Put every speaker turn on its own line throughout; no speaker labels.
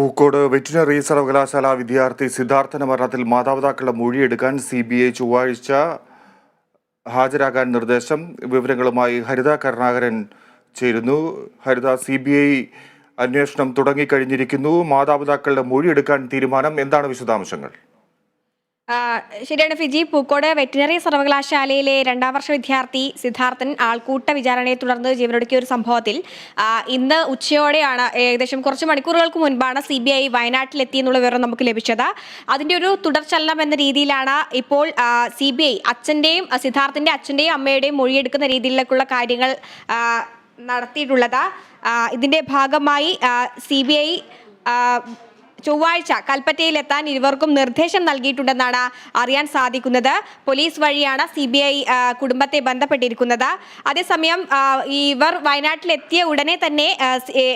Pookode veterinary സർവകലാശാല വിദ്യാർത്ഥി സിദ്ധാർത്ഥന മരണത്തിൽ മാതാപിതാക്കളുടെ മൊഴിയെടുക്കാൻ സി ബി ഐ ചൊവ്വാഴ്ച ഹാജരാകാൻ നിർദ്ദേശം. വിവരങ്ങളുമായി ഹരിത കരുണാകരൻ ചേരുന്നു. ഹരിത സി ബി ഐ അന്വേഷണം തുടങ്ങിക്കഴിഞ്ഞിരിക്കുന്നു. മാതാപിതാക്കളുടെ മൊഴിയെടുക്കാൻ തീരുമാനം. എന്താണ് വിശദാംശങ്ങൾ?
ശരിയാണ് ഫിജി. പൂക്കോട് വെറ്റിനറി സർവകലാശാലയിലെ രണ്ടാം വർഷ വിദ്യാർത്ഥി സിദ്ധാർത്ഥൻ ആൾക്കൂട്ട വിചാരണയെ തുടർന്ന് ജീവനൊടുക്കിയ ഒരു സംഭവത്തിൽ ഇന്ന് ഉച്ചയോടെയാണ് ഏകദേശം കുറച്ച് മണിക്കൂറുകൾക്ക് മുൻപാണ് സി ബി ഐ വയനാട്ടിലെത്തി എന്നുള്ള വിവരം നമുക്ക് ലഭിച്ചത്. അതിന്റെ ഒരു തുടർചലനം എന്ന രീതിയിലാണ് ഇപ്പോൾ സി ബി ഐ അച്ഛന്റെയും സിദ്ധാർത്ഥന്റെ അച്ഛന്റെയും അമ്മയുടെയും മൊഴിയെടുക്കുന്ന രീതിയിലേക്കുള്ള കാര്യങ്ങൾ നടത്തിയിട്ടുള്ളത്. ഇതിന്റെ ഭാഗമായി സി ബി ഐ ചൊവ്വാഴ്ച കൽപ്പറ്റയിലെത്താൻ ഇരുവർക്കും നിർദ്ദേശം നൽകിയിട്ടുണ്ടെന്നാണ് അറിയാൻ സാധിക്കുന്നത്. പോലീസ് വഴിയാണ് സി കുടുംബത്തെ ബന്ധപ്പെട്ടിരിക്കുന്നത്. അതേസമയം ഇവർ വയനാട്ടിലെത്തിയ ഉടനെ തന്നെ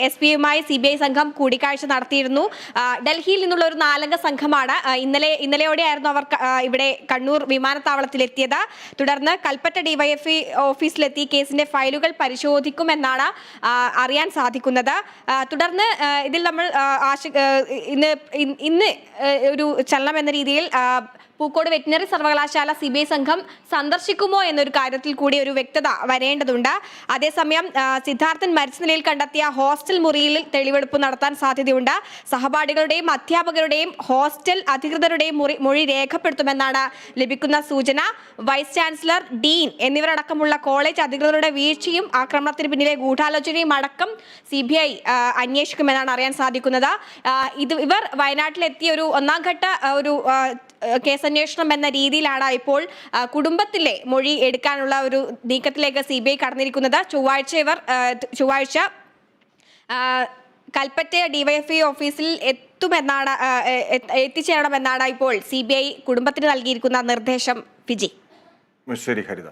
എസ് പിയുമായി സി ബി ഐ സംഘം കൂടിക്കാഴ്ച നടത്തിയിരുന്നു. ഡൽഹിയിൽ നിന്നുള്ള ഒരു നാലംഗ സംഘമാണ് ഇന്നലെ ഇന്നലെയോടെയായിരുന്നു അവർ ഇവിടെ കണ്ണൂർ വിമാനത്താവളത്തിലെത്തിയത്. തുടർന്ന് കൽപ്പറ്റ ഡിവൈഎഫ്ഇ ഓഫീസിലെത്തി കേസിന്റെ ഫയലുകൾ പരിശോധിക്കുമെന്നാണ് അറിയാൻ സാധിക്കുന്നത്. തുടർന്ന് ഇതിൽ നമ്മൾ ഇന്ന് ഇന്ന് ഒരു ചലനം എന്ന രീതിയിൽ പൂക്കോട് വെറ്റിനറി സർവകലാശാല സി ബി ഐ സംഘം സന്ദർശിക്കുമോ എന്നൊരു കാര്യത്തിൽ കൂടി ഒരു വ്യക്തത വരേണ്ടതുണ്ട്. അതേസമയം സിദ്ധാർത്ഥൻ മരിച്ച നിലയിൽ കണ്ടെത്തിയ ഹോസ്റ്റൽ മുറിയിൽ തെളിവെടുപ്പ് നടത്താൻ സാധ്യതയുണ്ട്. സഹപാഠികളുടെയും അധ്യാപകരുടെയും ഹോസ്റ്റൽ അധികൃതരുടെയും മുറി മൊഴി രേഖപ്പെടുത്തുമെന്നാണ് ലഭിക്കുന്ന സൂചന. വൈസ് ചാൻസലർ ഡീൻ എന്നിവരടക്കമുള്ള കോളേജ് അധികൃതരുടെ വീഴ്ചയും ആക്രമണത്തിന് പിന്നിലെ ഗൂഢാലോചനയും അടക്കം സി ബി ഐ അന്വേഷിക്കുമെന്നാണ് അറിയാൻ സാധിക്കുന്നത്. ഇത് ഇവർ വയനാട്ടിലെത്തിയ ഒരു ഒന്നാം ഘട്ട ഒരു കേസന്വേഷണം എന്ന രീതിയിലാണ് ഇപ്പോൾ കുടുംബത്തിലെ മൊഴി എടുക്കാനുള്ള ഒരു നീക്കത്തിലേക്ക് സി ബി ഐ കടന്നിരിക്കുന്നത്. ചൊവ്വാഴ്ച ഇവർ ചൊവ്വാഴ്ച കൽപ്പറ്റ ഡിവൈഎഫ്ഐ ഓഫീസിൽ എത്തുമെന്നാണ് എത്തിച്ചേരണമെന്നാണ് ഇപ്പോൾ സി ബി ഐ കുടുംബത്തിന് നൽകിയിരിക്കുന്ന നിർദ്ദേശം ഫിജി.
ശരി ഹരിത.